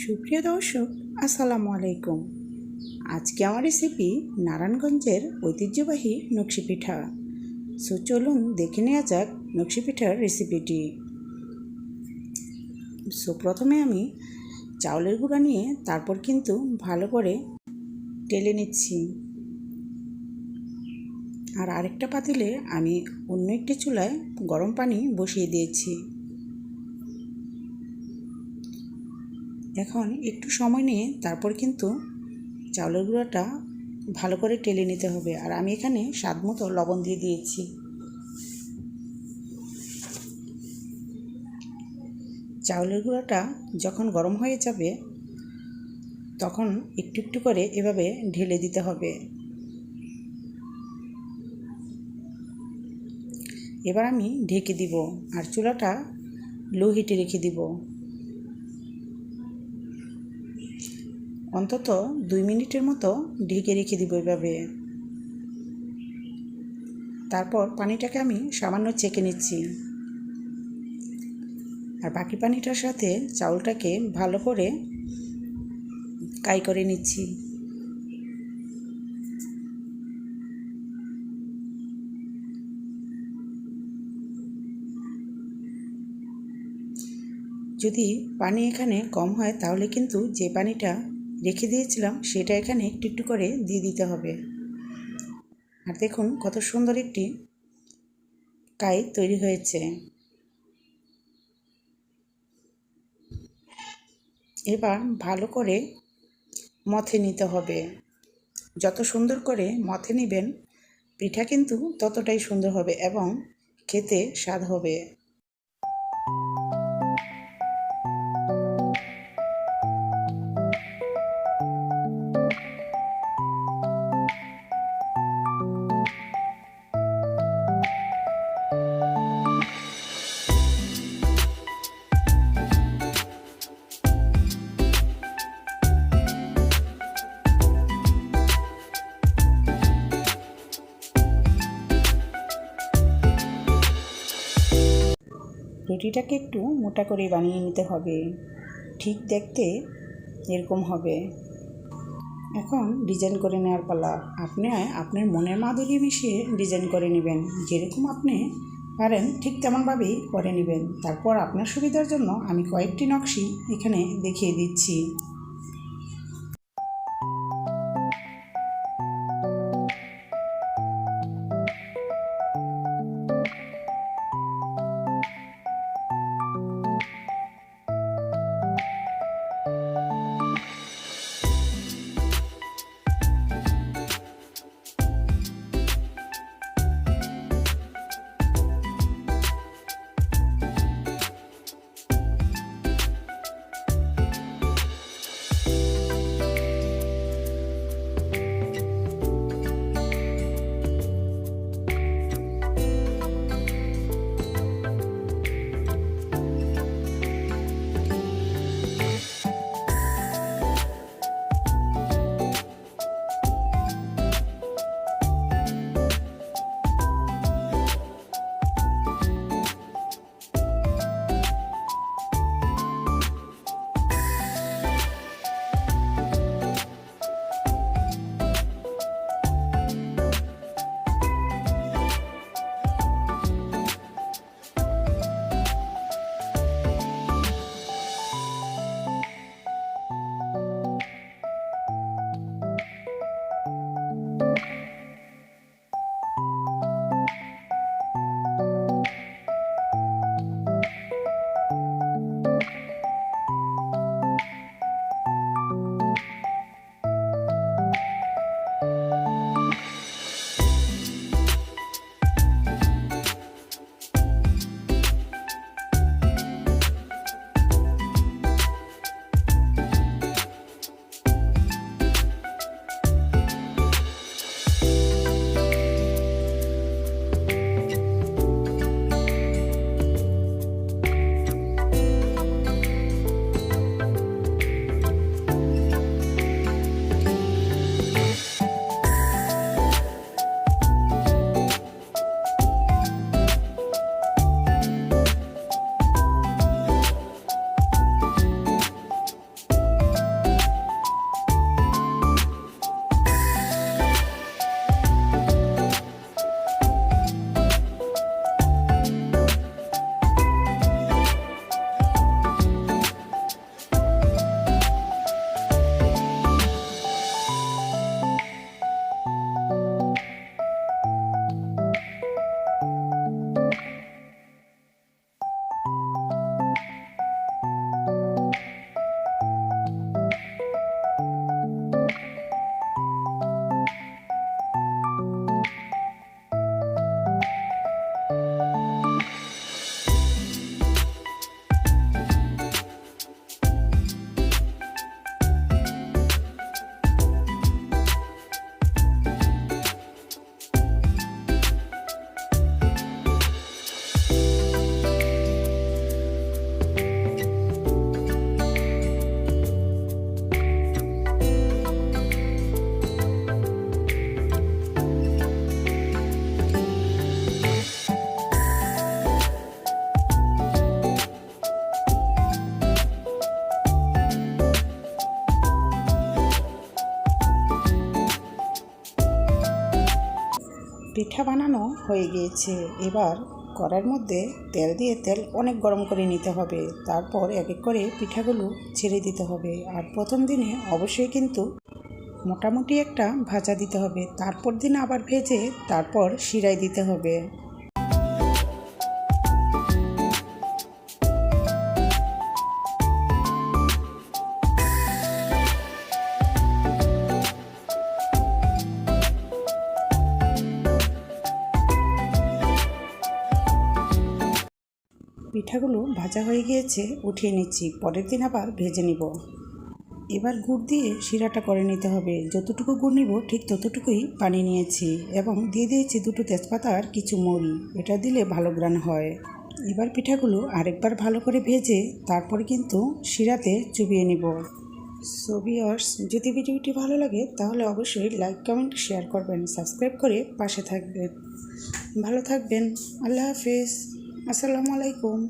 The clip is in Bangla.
সুপ্রিয় দর্শক, আসসালামু আলাইকুম। আজকে আমার রেসিপি নারায়ণগঞ্জের ঐতিহ্যবাহী নকশি পিঠা। সো চলুন দেখে নেওয়া যাক নকশি পিঠার রেসিপিটি সো প্রথমে আমি চাউলের গুঁড়া নিয়ে তারপর কিন্তু ভালো করে টেলে নিচ্ছি। আর আরেকটা পাতিলে আমি অন্য একটি চুলায় গরম পানি বসিয়ে দিয়েছি। এখন একটু সময় নিয়ে তারপর কিন্তু চাউলের গুঁড়োটা ভালো করে টেলে নিতে হবে। আর আমি এখানে স্বাদ মতো লবণ দিয়ে দিয়েছি। চাউলের গুঁড়োটা যখন গরম হয়ে যাবে, তখন একটু একটু করে এভাবে ঢেলে দিতে হবে। এবার আমি ঢেকে দিব আর চুলাটা লো হিটে রেখে দিব। অন্তত দুই মিনিটের মতো ঢেকে রেখে দিব এভাবে। তারপর পানিটাকে আমি সামান্য চেকে নিচ্ছি। আর বাকি পানিটার সাথে চাউলটাকে ভালো করে কাই করে নিচ্ছি। যদি পানি এখানে কম হয় তাহলে কিন্তু যে পানিটা রেখে দিয়েছিলাম, সেটা এখানে একটু একটু করে দিয়ে দিতে হবে। আর দেখুন কত সুন্দর একটি কাই তৈরি হয়েছে। এবার ভালো করে মথে নিতে হবে। যত সুন্দর করে মথে নেবেন, পিঠা কিন্তু ততটাই সুন্দর হবে এবং খেতে স্বাদ হবে। রুটিটাকে একটু মোটা করে বানিয়ে নিতে হবে। ঠিক দেখতে এরকম হবে। এখন ডিজাইন করে নেওয়ার পালা। আপনি আপনার মনের মাধুরী মিশিয়ে ডিজাইন করে নেবেন। যেরকম আপনি পারেন, ঠিক তেমনভাবেই করে নেবেন। তারপর আপনার সুবিধার জন্য আমি কয়েকটি নকশি এখানে দেখিয়ে দিচ্ছি। পিঠা বানানো হয়ে গিয়েছে। এবার কড়ার মধ্যে তেল দিয়ে তেল অনেক গরম করে নিতে হবে। তারপর এক এক করে পিঠাগুলো ছেড়ে দিতে হবে। আর প্রথম দিনে অবশ্যই কিন্তু মোটামুটি একটা ভাজা দিতে হবে। তারপর দিন আবার ভেজে তারপর শিরাই দিতে হবে। পিঠাগুলো ভাজা হয়ে গিয়েছে, উঠিয়ে নিচ্ছি। পরের দিন আবার ভেজে নিব। এবার গুড় দিয়ে শিরাটা করে নিতে হবে। যতটুকু গুড় নিব, ঠিক ততটুকুই পানি নিয়েছি এবং দিয়ে দিয়েছি দুটো তেজপাতা আর কিছু মুড়ি। এটা দিলে ভালো গ্রান হয়। এবার পিঠাগুলো আরেকবার ভালো করে ভেজে তারপরে কিন্তু শিরাতে চুবিয়ে নিব। সো যদি ভিডিওটি ভালো লাগে, তাহলে অবশ্যই লাইক কমেন্ট শেয়ার করবেন। সাবস্ক্রাইব করে পাশে থাকবেন। ভালো থাকবেন। আল্লাহ হাফেজ। আসসালামু আলাইকুম।